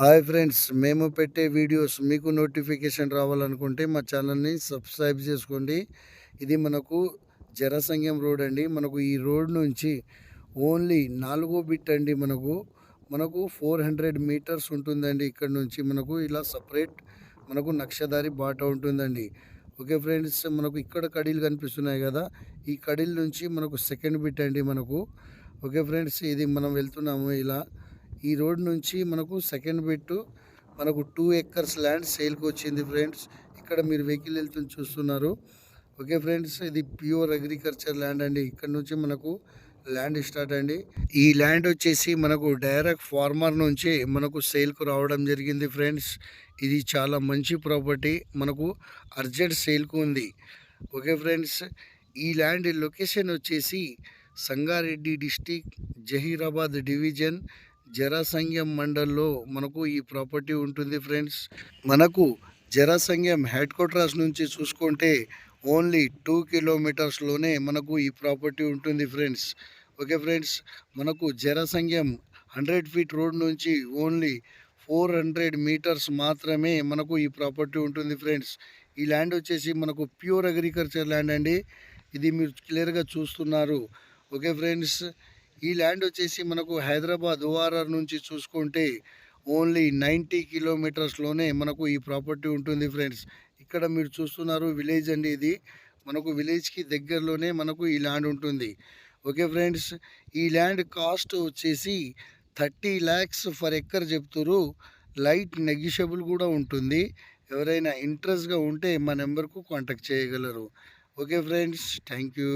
Hi friends మేము పెట్టే videos మీకు నోటిఫికేషన్ రావాలనుకుంటే మా ఛానల్ని సబ్స్క్రైబ్ చేసుకోండి. ఇది మనకు జనసంఘం రోడ్ అండి. మనకు ఈ రోడ్ నుంచి ఓన్లీ నాలుగో బిట్ అండి మనకు. మనకు ఫోర్ హండ్రెడ్ మీటర్స్ ఉంటుందండి ఇక్కడ నుంచి. మనకు ఇలా సపరేట్ మనకు నక్షదారి బాట ఉంటుందండి. ఓకే ఫ్రెండ్స్ మనకు ఇక్కడ కడీలు కనిపిస్తున్నాయి కదా. ఈ కడీల నుంచి మనకు సెకండ్ బిట్ అండి మనకు. ఓకే ఫ్రెండ్స్ ఇది మనం వెళ్తున్నాము ఇలా. ఈ రోడ్ నుంచి మనకు సెకండ్ బిట్టు మనకు టూ ఎక్కర్స్ ల్యాండ్ సేల్కి వచ్చింది ఫ్రెండ్స్. ఇక్కడ మీరు వెహికల్ వెళ్తుంది చూస్తున్నారు. ఓకే ఫ్రెండ్స్ ఇది ప్యూర్ అగ్రికల్చర్ ల్యాండ్ అండి. ఇక్కడ నుంచి మనకు ల్యాండ్ స్టార్ట్ అండి. ఈ ల్యాండ్ వచ్చేసి మనకు డైరెక్ట్ ఫార్మర్ నుంచి మనకు సేల్కు రావడం జరిగింది ఫ్రెండ్స్. ఇది చాలా మంచి ప్రాపర్టీ. మనకు అర్జెంట్ సేల్కు ఉంది. ఓకే ఫ్రెండ్స్ ఈ ల్యాండ్ లొకేషన్ వచ్చేసి సంగారెడ్డి డిస్టిక్ జహీరాబాద్ డివిజన్ జరాసంగ్యం మండల్లో మనకు ఈ ప్రాపర్టీ ఉంటుంది ఫ్రెండ్స్. మనకు జరాసంగ్యం హెడ్ క్వార్టర్స్ నుంచి చూసుకుంటే ఓన్లీ టూ కిలోమీటర్స్లోనే మనకు ఈ ప్రాపర్టీ ఉంటుంది ఫ్రెండ్స్. ఓకే ఫ్రెండ్స్ మనకు జరాసంగ్యం హండ్రెడ్ ఫీట్ రోడ్ నుంచి ఓన్లీ ఫోర్ హండ్రెడ్ మీటర్స్ మాత్రమే మనకు ఈ ప్రాపర్టీ ఉంటుంది ఫ్రెండ్స్. ఈ ల్యాండ్ వచ్చేసి మనకు ప్యూర్ అగ్రికల్చర్ ల్యాండ్ అండి. ఇది మీరు క్లియర్గా చూస్తున్నారు. ఓకే ఫ్రెండ్స్ ఈ ల్యాండ్ వచ్చేసి మనకు హైదరాబాద్ ఓఆర్ఆర్ నుంచి చూసుకుంటే ఓన్లీ నైంటీ కిలోమీటర్స్లోనే మనకు ఈ ప్రాపర్టీ ఉంటుంది ఫ్రెండ్స్. ఇక్కడ మీరు చూస్తున్నారు విలేజ్ అండి ఇది. మనకు విలేజ్కి దగ్గరలోనే మనకు ఈ ల్యాండ్ ఉంటుంది. ఓకే ఫ్రెండ్స్ ఈ ల్యాండ్ కాస్ట్ వచ్చేసి థర్టీ ల్యాక్స్ ఫర్ ఎక్కర్ చెప్తురు. లైట్ నెగిషబుల్ కూడా ఉంటుంది. ఎవరైనా ఇంట్రెస్ట్గా ఉంటే మా నెంబర్కు కాంటాక్ట్ చేయగలరు. Okay friends thank you.